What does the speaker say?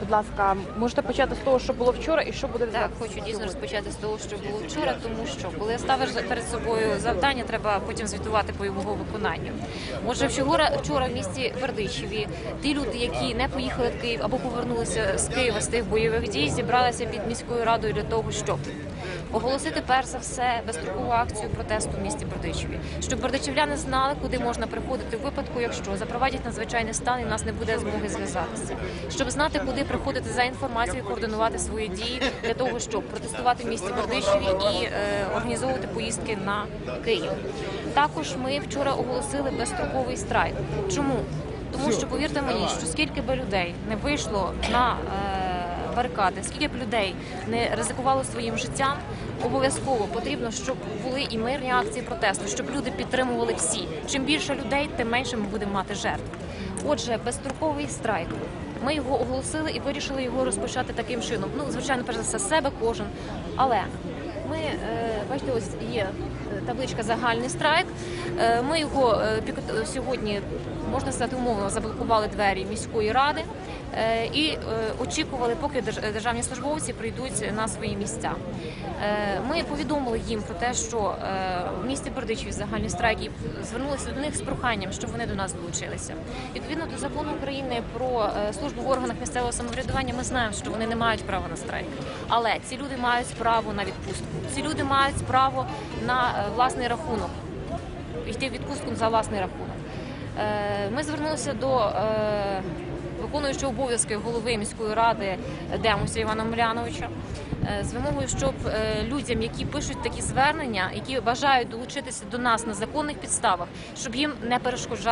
Будь ласка, можете почати з того, що було вчора, і що буде Так, хочу дійсно розпочати з того, що було вчора, тому що коли ставиш перед собою завдання, треба потім звітувати по його виконанню. Може, вчора, вчора в місті Бердичеві ті люди, які не поїхали в Київ або повернулися з Києва з тих бойових дій, зібралися під міською радою для того, щоб оголосити перш за все безстрокову акцію протесту в місті Бердичеві, щоб бердичевляни знали, куди можна приходити в випадку, якщо запровадять надзвичайний стан і в нас не буде змоги зв'язатися, щоб знати, куди приходити за інформацією, координувати свої дії для того, щоб протестувати в місті Бердичеві і е, організовувати поїздки на Київ. Також ми вчора оголосили безстроковий страйк. Чому? Тому що повірте мені, що скільки би людей не вийшло на е, барикади, скільки б людей не ризикувало своїм життям, обов'язково потрібно, щоб були і мирні акції протесту, щоб люди підтримували всі. Чим більше людей, тим менше ми будемо мати жертв. Отже, безстроковий страйк. Ми його оголосили і вирішили його розпочати таким чином. Ну, звичайно, перш за все, себе кожен. Але ми бачите, ось є е, табличка загальний страйк. Е, Ми його е, сьогодні, можна сказати, умовно заблокували двері міської ради і очікували, поки держ- державні службовці прийдуть на свої місця. Ми повідомили їм про те, що в місті Бердичеві загальний страйк і звернулися до них з проханням, щоб вони до нас долучилися. Відповідно до закону України про службу в органах місцевого самоврядування, ми знаємо, що вони не мають права на страйк. Але ці люди мають право на відпустку. Ці люди мають право на е, власний рахунок йти відпустку за власний рахунок. Е, Ми звернулися до е, виконуючого обов'язки голови міської ради Демуся Івана Муляновича е, з вимогою, щоб людям, які пишуть такі звернення, які бажають долучитися до нас на законних підставах, щоб їм не перешкоджали.